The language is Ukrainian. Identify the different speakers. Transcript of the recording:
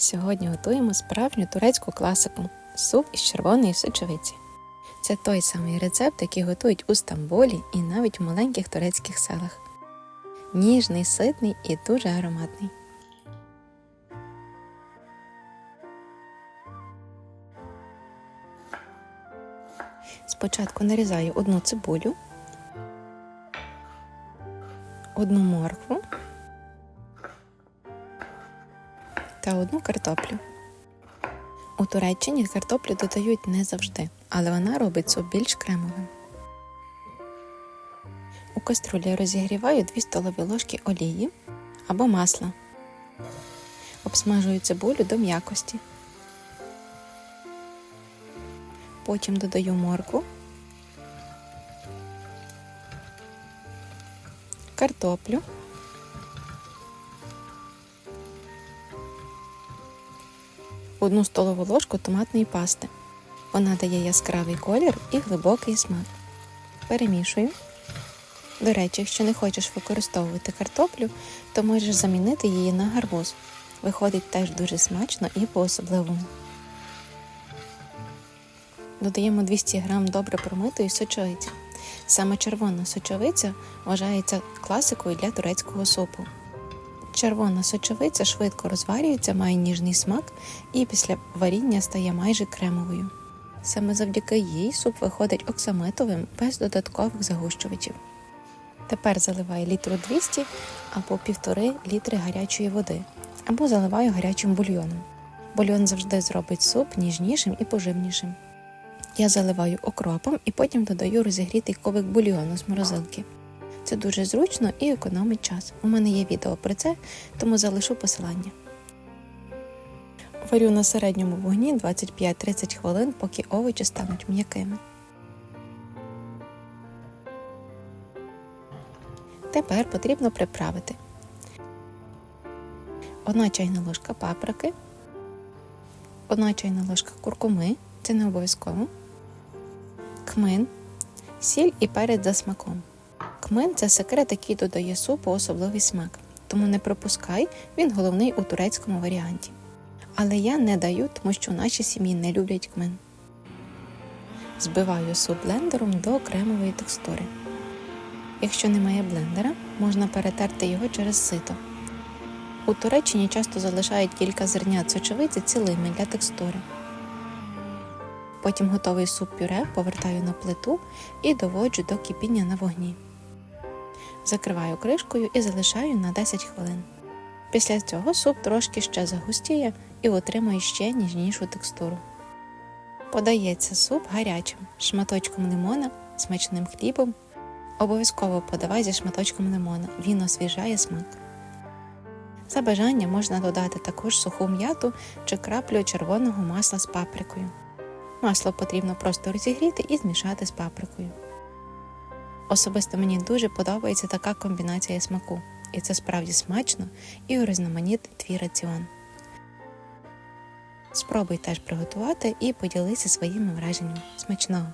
Speaker 1: Сьогодні готуємо справжню турецьку класику суп із червоної сочевиці. Це той самий рецепт, який готують у Стамбулі і навіть в маленьких турецьких селах. Ніжний, ситний і дуже ароматний. Спочатку нарізаю одну цибулю, одну моркву та одну картоплю. У Туреччині картоплю додають не завжди, але вона робить суп більш кремовим. У каструлі розігріваю 2 столові ложки олії або масла. Обсмажую цибулю до м'якості. Потім додаю моркву, картоплю. Одну столову ложку томатної пасти. Вона дає яскравий колір і глибокий смак. Перемішую. До речі, якщо не хочеш використовувати картоплю, то можеш замінити її на гарбуз. Виходить теж дуже смачно і по-особливому. Додаємо 200 г добре промитої сочовиці. Саме червона сочовиця вважається класикою для турецького супу. Червона сочовиця швидко розварюється, має ніжний смак і після варіння стає майже кремовою. Саме завдяки їй суп виходить оксамитовим без додаткових загущувачів. Тепер заливаю літру 200 або півтори літри гарячої води, або заливаю гарячим бульйоном. Бульйон завжди зробить суп ніжнішим і поживнішим. Я заливаю окропом і потім додаю розігрітий ковик бульйону з морозилки. Це дуже зручно і економить час. У мене є відео про це, тому залишу посилання. Варю на середньому вогні 25-30 хвилин, поки овочі стануть м'якими. Тепер потрібно приправити 1 чайна ложка паприки, 1 чайна ложка куркуми, це не обов'язково, кмин, сіль і перець за смаком. Кмин це секрет, який додає супу особливий смак, тому не пропускай, він головний у турецькому варіанті. Але я не даю, тому що в нашій сім'ї не люблять кмин. Збиваю суп блендером до кремової текстури. Якщо немає блендера, можна перетерти його через сито. У Туреччині часто залишають кілька зернят сочевиці цілими для текстури. Потім готовий суп пюре повертаю на плиту і доводжу до кипіння на вогні. Закриваю кришкою і залишаю на 10 хвилин. Після цього суп трошки ще загустіє і отримує ще ніжнішу текстуру. Подається суп гарячим, шматочком лимона, смачним хлібом. Обов'язково подавай зі шматочком лимона, він освіжає смак. За бажання можна додати також суху м'яту чи краплю червоного масла з паприкою. Масло потрібно просто розігріти і змішати з паприкою. Особисто мені дуже подобається така комбінація смаку, і це справді смачно і урізноманітний твій раціон. Спробуй теж приготувати і поділися своїми враженнями. Смачного!